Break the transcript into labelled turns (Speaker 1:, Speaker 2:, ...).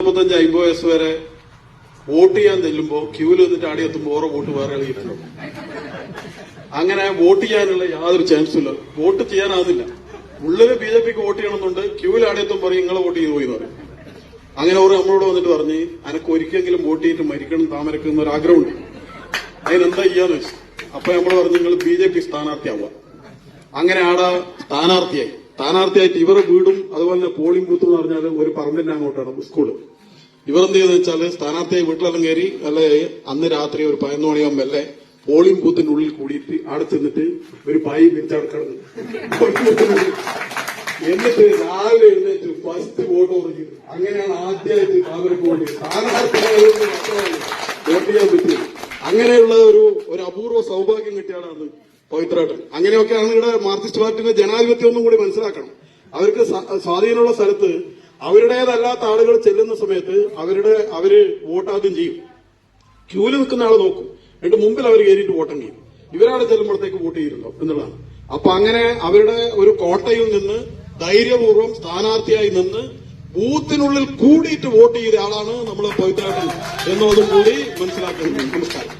Speaker 1: മുപ്പത്തഞ്ച് അമ്പത് വയസ്സ് വരെ വോട്ട് ചെയ്യാൻ ചെല്ലുമ്പോ ക്യൂവിൽ നിന്നിട്ട് ആടി എത്തുമ്പോൾ ഓരോ വോട്ട് വേറെ എഴുതിയിട്ടുണ്ടോ അങ്ങനെ വോട്ട് ചെയ്യാനുള്ള യാതൊരു ചാൻസും ഇല്ല. വോട്ട് ചെയ്യാനാകുന്നില്ല ഉള്ളിൽ ബി ജെ പിക്ക് വോട്ട് ചെയ്യണമെന്നുണ്ട്. ക്യൂവിൽ ആടി എത്തുമ്പോൾ പറയും നിങ്ങളെ വോട്ട് ചെയ്തു പോയി എന്ന് പറയും. അങ്ങനെ ഒരു നമ്മളോട് വന്നിട്ട് പറഞ്ഞ് അനക്ക് ഒരിക്കലെങ്കിലും വോട്ട് ചെയ്തിട്ട് മരിക്കണം താമരക്കും എന്നൊരു ആഗ്രഹമുണ്ട്. അതിനെന്താ ചെയ്യാന്ന് വെച്ചു? അപ്പൊ നമ്മൾ പറഞ്ഞു നിങ്ങൾ ബി ജെ പി സ്ഥാനാർത്ഥിയാവുക. അങ്ങനെ ആടെ സ്ഥാനാർത്ഥിയായി. സ്ഥാനാർത്ഥിയായിട്ട് ഇവരുടെ വീടും അതുപോലെ തന്നെ പോളിംഗ് ബൂത്തും എന്ന് പറഞ്ഞാൽ ഒരു പറമ്പിന്റെ അങ്ങോട്ടാണ് സ്കൂൾ ഇവരെന്ത് ചെയ്തെന്ന് വെച്ചാൽ സ്ഥാനാർത്ഥിയായി വീട്ടിലെല്ലാം കയറി അല്ലെ അന്ന് രാത്രി ഒരു പതിനൊന്ന് മണിയാകുമ്പോൾ അല്ലേ പോളിംഗ് ബൂത്തിന്റെ ഉള്ളിൽ കൂടിയിട്ട് അവിടെ ചെന്നിട്ട് ഒരു പായി വിരിച്ചടക്കണം. എന്നിട്ട് രാവിലെ എഴുന്നേറ്റ് ഫസ്റ്റ് വോട്ട് ഉറങ്ങി. അങ്ങനെയാണ് ആദ്യമായിട്ട് താമരക്ക് വോട്ട് ചെയ്യാൻ പറ്റിയത് അങ്ങനെയുള്ള ഒരു ഒരു അപൂർവ സൗഭാഗ്യം കിട്ടിയാണ് പവിത്രേട്ടൻ അങ്ങനെയൊക്കെയാണ് ഇവിടെ മാർക്സിസ്റ്റ് പാർട്ടിയുടെ ജനാധിപത്യം ഒന്നും കൂടി മനസ്സിലാക്കണം. അവർക്ക് സ്വാധീനമുള്ള സ്ഥലത്ത് അവരുടേതല്ലാത്ത ആളുകൾ ചെല്ലുന്ന സമയത്ത് അവരുടെ അവർ വോട്ട് ആദ്യം ചെയ്യും. ക്യൂൽ നിൽക്കുന്ന ആൾ നോക്കും. എന്നിട്ട് മുമ്പിൽ അവർ കയറിയിട്ട് വോട്ടം ചെയ്യും. ഇവരാണ് ചെല്ലുമ്പോഴത്തേക്ക് വോട്ട് ചെയ്തിട്ടുണ്ടോ എന്നുള്ളതാണ്. അപ്പൊ അങ്ങനെ അവരുടെ ഒരു കോട്ടയിൽ നിന്ന് ധൈര്യപൂർവം സ്ഥാനാർത്ഥിയായി നിന്ന് ബൂത്തിനുള്ളിൽ കൂടിയിട്ട് വോട്ട് ചെയ്ത ആളാണ് നമ്മൾ പവിത്രേട്ടൻ എന്നതും കൂടി മനസ്സിലാക്കുന്നത് നമസ്കാരം.